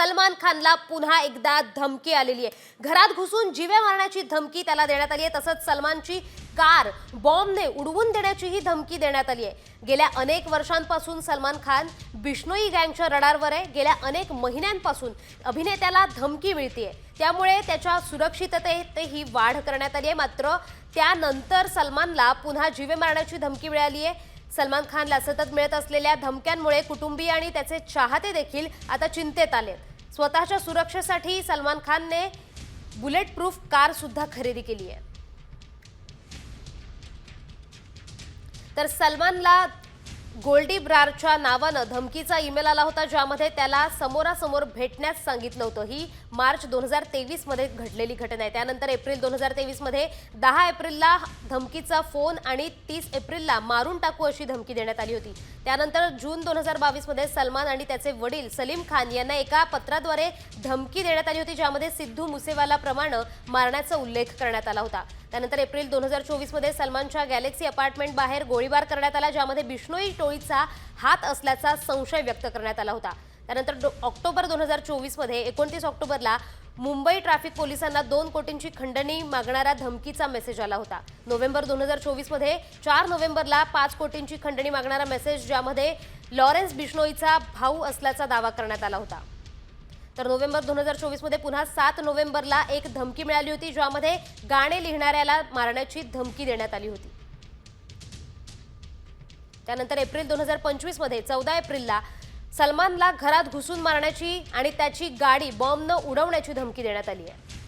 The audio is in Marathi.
सलमान खानला पुन्हा एकदा धमकी आलेली आहे. घरात घुसून जिवे मारण्याची धमकी त्याला देण्यात आली आहे. तसंच सलमानची कार बॉम्बने उडवून देण्याचीही धमकी देण्यात आली आहे. गेल्या अनेक वर्षांपासून सलमान खान बिष्णोई गँगच्या रडारवर आहे. गेल्या अनेक महिन्यांपासून अभिनेत्याला धमकी मिळते त्यामुळे त्याच्या सुरक्षिततेतही वाढ करण्यात आली आहे. मात्र त्यानंतर सलमानला पुन्हा जिवे मारण्याची धमकी मिळाली आहे. सलमान खानला सतत मिळत असलेल्या धमक्यांमुळे कुटुंबीय आणि त्याचे चाहते देखील आता चिंतेत आले स्वतःच्या सुरक्षेसाठी सलमान खानने बुलेट प्रूफ कार सुद्धा खरेदी केली आहे. तर सलमानला गोल्डी ब्रारच्या नावानं धमकीचा ईमेल आला होता ज्यामध्ये त्याला समोरासमोर भेटण्यास सांगितलं होतं. ही मार्च दोन हजार तेवीसमध्ये घडलेली घटना आहे. त्यानंतर एप्रिल दोन हजार तेवीसमध्ये दहा एप्रिलला धमकीचा फोन आणि तीस एप्रिलला मारून टाकू अशी धमकी देण्यात आली होती. त्यानंतर जून दोन हजार बावीसमध्ये सलमान आणि त्याचे वडील सलीम खान यांना एका पत्राद्वारे धमकी देण्यात आली होती ज्यामध्ये सिद्धू मुसेवालाप्रमाणे मारण्याचा उल्लेख करण्यात आला होता. त्यानंतर एप्रिल दोन हजार चोवीसमध्ये सलमानच्या गॅलेक्सी अपार्टमेंट बाहेर गोळीबार करण्यात आला ज्यामध्ये बिष्णोई टोळीचा हात असल्याचा संशय व्यक्त करण्यात आला होता. त्यानंतर डो- ऑक्टोबर दोन हजार चोवीसमध्ये एकोणतीस ऑक्टोबरला मुंबई ट्रॅफिक पोलिसांना दोन कोटींची खंडणी मागणारा धमकीचा मेसेज आला होता. नोव्हेंबर दोन हजार चोवीसमध्ये चार नोव्हेंबरला पाच कोटींची खंडणी मागणारा मेसेज ज्यामध्ये लॉरेन्स बिष्णोईचा भाऊ असल्याचा दावा करण्यात आला होता. तर नोव्हेंबर दोन हजार चोवीसमध्ये पुन्हा सात नोव्हेंबरला एक धमकी मिळाली होती ज्यामध्ये गाणे लिहिणाऱ्याला मारण्याची धमकी देण्यात आली होती. त्यानंतर एप्रिल दोन हजार पंचवीसमध्ये चौदा एप्रिलला सलमानला घरात घुसून मारण्याची आणि त्याची गाडी बॉम्बनं उडवण्याची धमकी देण्यात आली आहे.